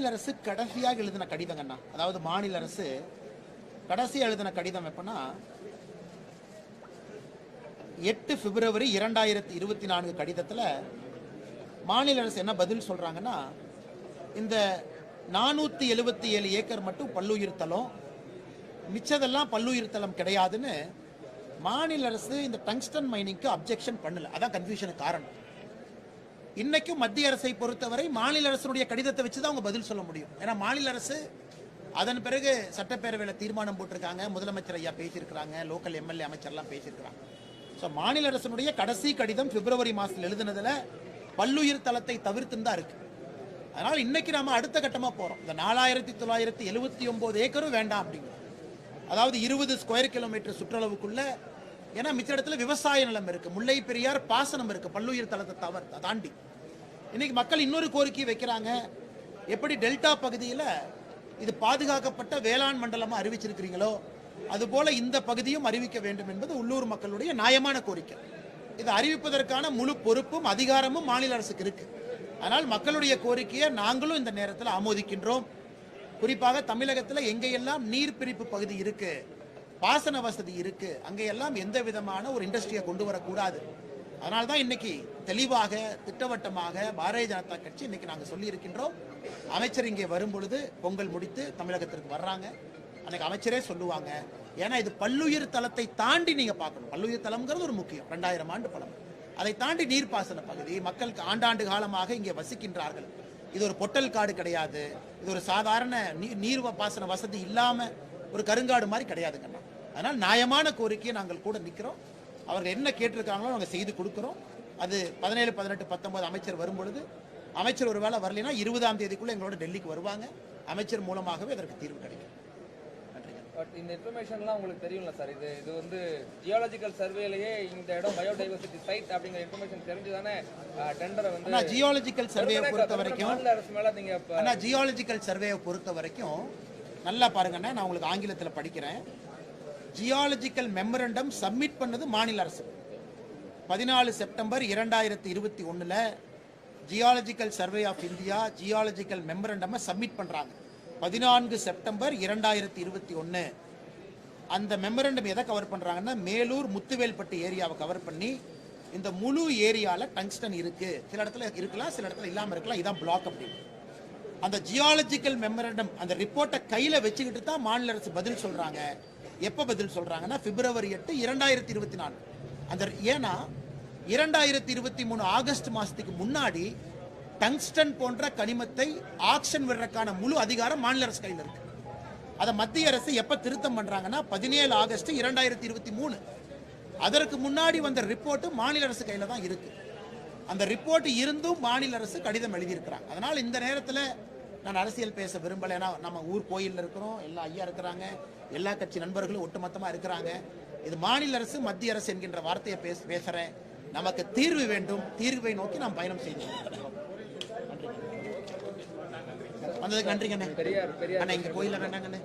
மாநில அரசு கடைசியாக எழுதின கடிதங்கண்ணா அதாவது மாநில அரசு கடைசியாக எழுதின கடிதம் எப்பன்னா எட்டு பிப்ரவரி இரண்டாயிரத்தி இருபத்தி நான்கு கடிதத்தில் மாநில அரசு என்ன பதில் சொல்றாங்கன்னா இந்த நானூற்றி எழுபத்தி ஏழு ஏக்கர் மட்டும் பல்லுயிரித்தலம் மிச்சதெல்லாம் பல்லுயிர் தலம் கிடையாதுன்னு மாநில அரசு இந்த டங்ஸ்டன் மைனிங்க்கு அப்ஜெக்ஷன் பண்ணல. அதான் கன்ஃபியூஷனுக்கு காரணம். இன்னைக்கும் மத்திய அரசை பொறுத்தவரை மாநில அரசுடைய கடிதத்தை வச்சு தான் அவங்க பதில் சொல்ல முடியும். ஏன்னா மாநில அரசு அதன் பிறகு சட்டப்பேரவையில் தீர்மானம் போட்டிருக்காங்க. முதலமைச்சர் ஐயா பேசியிருக்கிறாங்க. லோக்கல் எம்எல்ஏ அமைச்சர்லாம் பேசியிருக்கிறாங்க. ஸோ மாநில அரசினுடைய கடைசி கடிதம் பிப்ரவரி மாதத்தில் எழுதுனதில் பல்லுயிர் தளத்தை தவிர்த்துன்னு தான் இருக்கு. அதனால் இன்னைக்கு நாம அடுத்த கட்டமாக போகிறோம் இந்த நாலாயிரத்தி தொள்ளாயிரத்தி எழுபத்தி ஒம்பது ஏக்கரும் வேண்டாம் அப்படிங்கிறோம் அதாவது இருபது ஸ்கொயர் கிலோமீட்டர் சுற்றளவுக்குள்ளே ஏன்னா மிச்ச இடத்துல விவசாய நிலம் இருக்கு. முல்லை பெரியார் பாசனம் இருக்கு. பல்லுயிர் தளத்தை தவிர தாண்டி. இன்னைக்கு மக்கள் இன்னொரு கோரிக்கை வைக்கிறாங்க. எப்படி டெல்டா பகுதியில் இது பாதுகாக்கப்பட்ட வேளாண் மண்டலமா அறிவிச்சிருக்கிறீங்களோ அதுபோல இந்த பகுதியும் அறிவிக்க வேண்டும் என்பது உள்ளூர் மக்களுடைய நியாயமான கோரிக்கை. இதை அறிவிப்பதற்கான முழு பொறுப்பும் அதிகாரமும் மாநில அரசுக்கு இருக்கு. ஆனால் மக்களுடைய கோரிக்கையை நாங்களும் இந்த நேரத்தில் ஆமோதிக்கின்றோம். குறிப்பாக தமிழகத்தில் எங்கெல்லாம் நீர் பிரிப்பு பகுதி இருக்கு பாசன வசதி இருக்கு. அங்கேயெல்லாம் எந்த விதமான ஒரு இண்டஸ்ட்ரியை கொண்டு வரக்கூடாது. அதனால தான் இன்னைக்கு தெளிவாக திட்டவட்டமாக பாரதிய ஜனதா கட்சி இன்னைக்கு நாங்கள் சொல்லியிருக்கின்றோம். அமைச்சர் இங்கே வரும் பொழுது பொங்கல் முடித்து தமிழகத்திற்கு வர்றாங்க. அன்னைக்கு அமைச்சரே சொல்லுவாங்க. ஏன்னா இது பல்லுயிர் தளத்தை தாண்டி நீங்க பார்க்கணும். பல்லுயிர் தளம்ங்கிறது ஒரு முக்கியம். ரெண்டாயிரம் ஆண்டு பழம். அதை தாண்டி நீர்ப்பாசன பகுதி. மக்களுக்கு ஆண்டாண்டு காலமாக இங்கே வசிக்கின்றார்கள். இது ஒரு பொட்டல் காடு கிடையாது. இது ஒரு சாதாரண நீர் பாசன வசதி இல்லாமல் ஒரு கருங்காடு மாதிரி கிடையாதுங்கண்ணா அதனால் நியாயமான கோரிக்கையை நாங்கள் கூட நிற்கிறோம். அவர்கள் என்ன கேட்டிருக்காங்களோ நாங்கள் செய்து கொடுக்குறோம். அது பதினேழு பதினெட்டு பத்தொன்பது அமைச்சர் வரும் பொழுது அமைச்சர் ஒருவேளை வரலைன்னா இருபதாம் தேதிக்குள்ள எங்களோட டெல்லிக்கு வருவாங்க. அமைச்சர் மூலமாகவே அதற்கு தீர்வு கிடைக்கும். பட் இந்த இன்ஃபர்மேஷன்லாம் உங்களுக்கு தெரியும்ல சார். இது இது வந்து ஜியாலஜிக்கல் சர்வேலயே இந்த இடம் பயோடைவர்சிட்டி சைட் அப்படிங்கிற இன்ஃபர்மேஷன் தெரிஞ்சு தானே டெண்டரை வந்து ஜியாலஜிக்கல் சர்வேயை பொறுத்த வரைக்கும் அரசு மேல நீங்க ஜியாலஜிக்கல் சர்வேயை பொறுத்த வரைக்கும் நல்லா பாருங்கண்ணா நான் உங்களுக்கு ஆங்கிலத்தில் படிக்கிறேன். ஜியாலஜிக்கல் மெமரண்டம் சப்மிட் பண்ணது மாநில அரசு. பதினாலு செப்டம்பர் இரண்டாயிரத்தி இருபத்தி ஒன்றில் geological survey of India geological மெமரண்டமை submit பண்ணுறாங்க பதினான்கு செப்டம்பர் இரண்டாயிரத்தி இருபத்தி ஒன்று அந்த மெமரண்டம் எதை கவர் பண்ணுறாங்கன்னா மேலூர் முத்துவேல்பட்டு ஏரியாவை கவர் பண்ணி இந்த முழு ஏரியாவில் டங்ஸ்டன் இருக்குது சில இடத்துல இருக்கலாம் சில இடத்துல இல்லாமல் இருக்கலாம். இதான் பிளாக் அப்படின்னு அந்த ஜியாலஜிக்கல் மெமரண்டம் அந்த ரிப்போர்ட்டை கையில் வச்சுக்கிட்டு தான் மாநில அரசு பதில் சொல்கிறாங்க எப்போ பதில் சொல்கிறாங்கன்னா பிப்ரவரி எட்டு இரண்டாயிரத்தி இருபத்தி நாலு அந்த ஏன்னா இரண்டாயிரத்தி இருபத்தி மூணு ஆகஸ்ட் மாதத்துக்கு முன்னாடி டங்ஸ்டன் போன்ற கனிமத்தை ஆக்ஷன் விடுறதுக்கான முழு அதிகாரம் மாநில அரசு கையில் இருக்கு. அதை மத்திய அரசு எப்ப திருத்தம் பண்றாங்கன்னா பதினேழு ஆகஸ்ட் இரண்டாயிரத்தி இருபத்தி மூணு. அதற்கு முன்னாடி வந்த ரிப்போர்ட் மாநில அரசு கையில தான் இருக்கு. அந்த ரிப்போர்ட் இருந்தும் மாநில அரசு கடிதம் எழுதியிருக்கிறாங்க. அதனால இந்த நேரத்தில் நான் அரசியல் பேச விரும்பல. ஏன்னா நம்ம ஊர் கோயில்ல இருக்கிறோம். எல்லா ஐயா இருக்கிறாங்க. எல்லா கட்சி நண்பர்களும் ஒட்டுமொத்தமா இருக்கிறாங்க. இது மாநில அரசு மத்திய அரசு என்கின்ற வார்த்தையை பேச பேசுறேன் நமக்கு தீர்வு வேண்டும். தீர்வை நோக்கி நாம் பயணம் செய்யணும் வந்ததுக்கு நன்றிங்கண்ணே அண்ணா. இங்க கோயில்ல வேண்டாங்கண்ணே